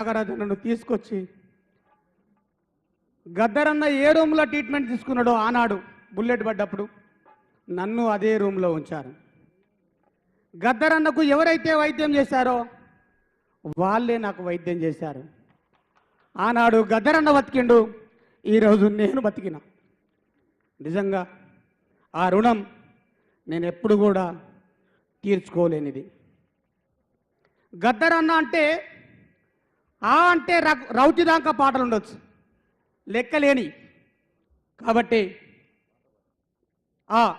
నాగరాజన్నను తీసుకొచ్చి గద్దరన్న ఏ రూమ్లో ట్రీట్మెంట్ తీసుకున్నాడో ఆనాడు. బుల్లెట్ పడ్డప్పుడు నన్ను అదే రూమ్లో ఉంచారు. గద్దరన్నకు ఎవరైతే వైద్యం చేశారో వాళ్ళే నాకు వైద్యం చేశారు. ఆనాడు గద్దరన్న బతికిండు ఈరోజు నేను బతికిన. నిజంగా ఆ రుణం నేను ఎప్పుడు కూడా తీర్చుకోలేనిది. గద్దరన్న అంటే ఆ అంటే ర- రౌతి దాకా పాటలు ఉండొచ్చు. లెక్కలేని. కాబట్టి ఆ.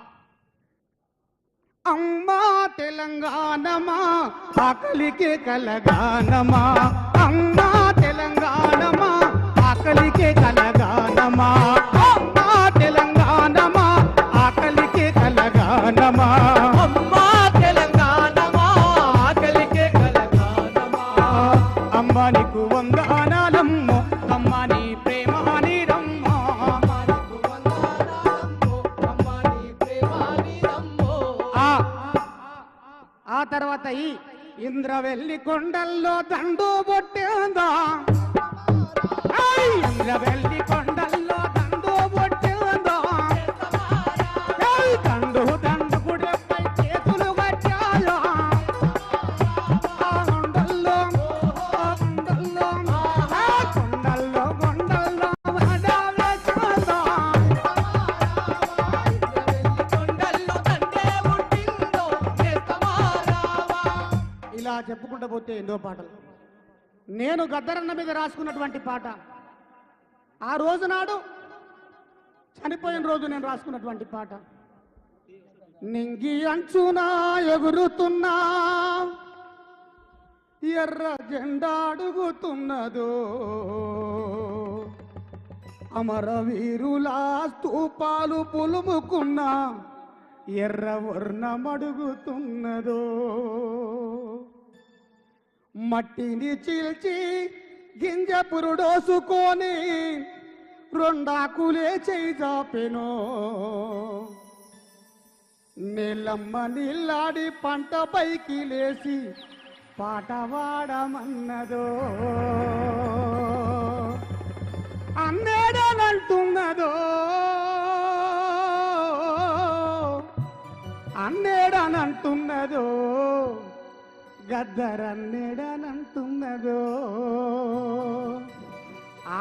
అమ్మా తెలంగాణమా ఆకలికి కలగానమా తర్వాత ఈ ఇంద్రవెల్లి కొండల్లో దండు బొట్టేందా ఏయ్! ఇంద్రవెల్లి కొండ చెప్పుకుంటూ పోతే ఎన్నో పాటలు. నేను గద్దరన్న మీద రాసుకున్నటువంటి పాట. ఆ రోజు నాడు చనిపోయిన రోజు నేను రాసుకున్నటువంటి పాట. నింగి అంచునా ఎగురుతున్నా ఎర్ర జెండా అడుగుతున్నదో అమరవీరులా స్తూపాలు పులుముకున్నా ఎర్ర వర్ణమడుగుతున్నదో మట్టిని చీల్చి గింజ పురుడోసుకొని రెండాకులే చేపెను నీళ్ళమ్మ నీళ్ళాడి పంట పైకి లేచి పాట పాడమన్నదో. అన్నేడనంటున్నదో. అన్నేడనంటున్నదో. గద్దరన్నెడనంటున్నదో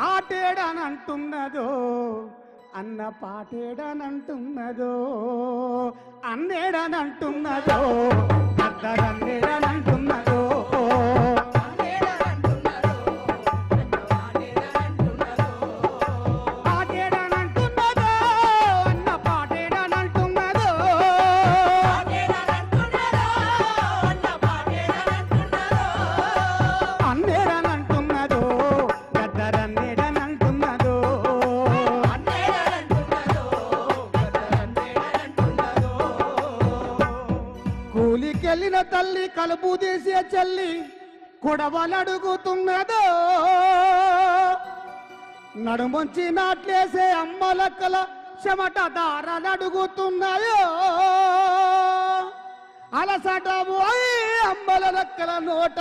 ఆటేడనంటున్నదో అన్న పాటేడనంటున్నదో అన్నేడనంటున్నదో గద్దరన్నేడనంటున్నదో. కూలికెళ్ళిన తల్లి కలుపు తీసే చెల్లి కొడవలడుగుతున్నదో. నడుముంచి నాట్లేసే అమ్మలక్కల చెమట దారలడుగుతున్నాయో. అలసట పోయి అమ్మల లక్కల నోట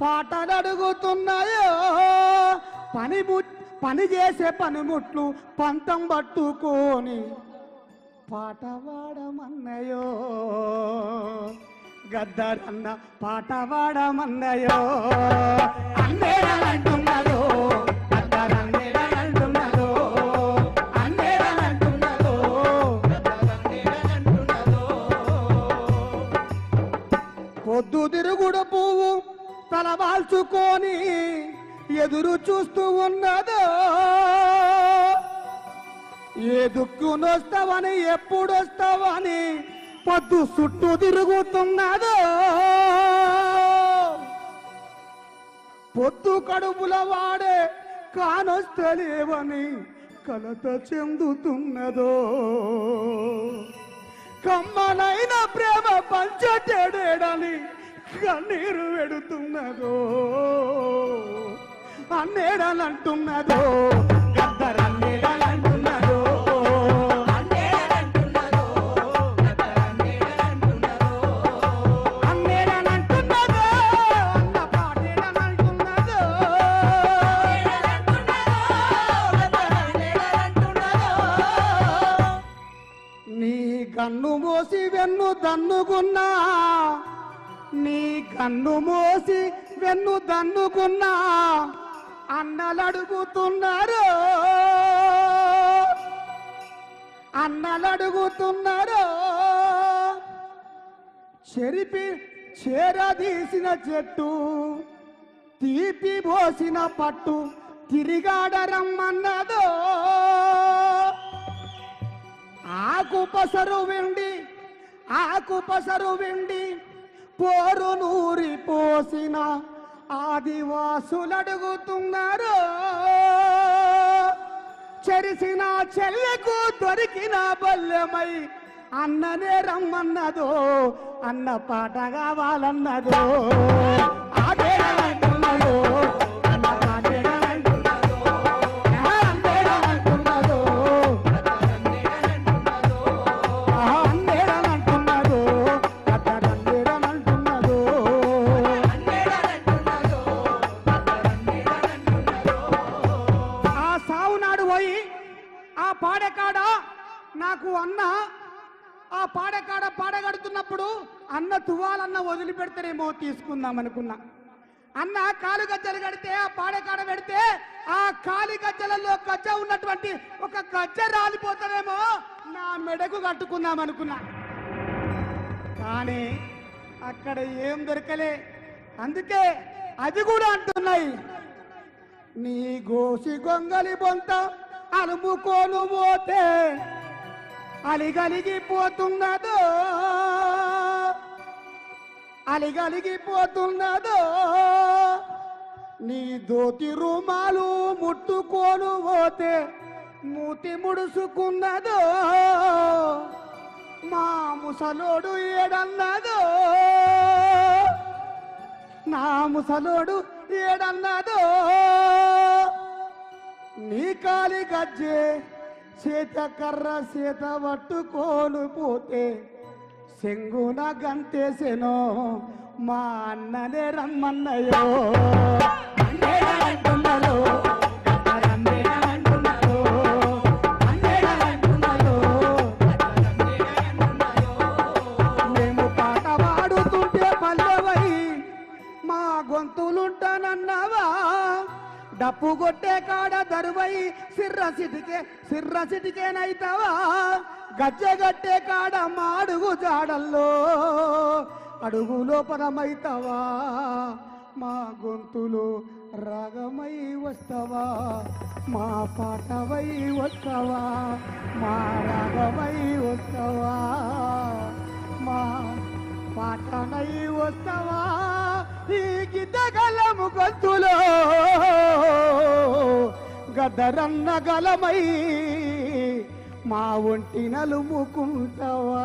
పాటలు అడుగుతున్నాయో పని పని చేసే పనిముట్లు పంతం పట్టుకొని పాట పాడమన్నయో గద్దరన్న పాట పాడమన్నయో అందేనంటున్నదో గద్దరన్నేనంటున్నదో అందేనంటున్నదో పొద్దు తిరుగుడు పువ్వు తల వాల్చుకొని ఎదురు చూస్తూ ఉన్నదో? ఏ దుక్కునొస్తావని ఎప్పుడొస్తావని పొద్దు చుట్టూ తిరుగుతున్నదో. పొద్దు కడుపుల వాడే కానొస్తలేవని కలత చెందుతున్నదో. కమ్మనైన ప్రేమ పంచటేడేడని కన్నీరు పెడుతున్నదో అన్నేడనంటున్నదో. కన్ను మోసి వెన్ను దన్నుకున్నా. నీ కన్ను మోసి వెన్ను దన్నుకున్నా. అన్నలడుగుతున్నారు. అన్నలడుగుతున్నారు. చెరిపి చేరదీసిన చెట్టు తీపి పోసిన పట్టు తిరిగాడరమ్మన్నదో ఆకు పసరు వెండి ఆకు పసరు వెండి పోరు నూరి పోసిన ఆదివాసులు అడుగుతున్నారు చెరిసిన చెల్లెకు దొరికిన బల్లెమై అన్ననే రమ్మన్నదో అన్న పాట కావాలన్నదో. పోయి ఆ పాడెకాడ నాకు అన్న ఆ పాడెకాడ పాడగడుతున్నప్పుడు అన్న తువాలన్న వదిలిపెడతారేమో తీసుకుందాం అనుకున్నా. అన్న కాలు గజ్జలు కడితే ఆ పాడెకాడ పెడితే ఆ కాలి గజ్జలలో గజ్జ ఉన్నటువంటి ఒక గజ్జ రాలిపోతారేమో నా మెడకు కట్టుకుందాం అనుకున్నా. కానీ అక్కడ ఏం దొరకలే. అందుకే అది కూడా అంటున్నాయి. నీ గోసి గొంగలి బొంత అలుముకోను పోతే అలిగలిగిపోతున్నదో. అలిగలిగిపోతున్నదో. నీ దోతి రుమాలు ముట్టుకోను పోతే మూతి ముడుసుకున్నదో. మా ముసలోడు ఏడన్నదో. నా ముసలోడు ఏడన్నదో. నీ కాలి గజ్జే చేత కర్ర చేత పట్టుకోను పోతే సెంగున గంతేసెనో మా అన్ననే రమ్మన్నయో అంటేనంటున్నదో, అంటేనంటున్నదో, అంటేనంటున్నదో. మేము పాట పాడుతుంటే పల్లెవై మా గొంతులుంటానన్నావా? డప్పు కొట్టే కాడ కరువై సిర్రసిటికే సిటికే గజ్జగట్టే కాడ మా అడుగు జాడల్లో అడుగు లోపలమైతావా? మా గొంతులు రాగమై వస్తావా? మా పాటవై వస్తావా? మా రాగమై వస్తావా? మా పాటనై వస్తావా? ఈ గిద్దగలము గొంతులో గదరన్న గలమై మా ఒంటి నలుముకుంటావా?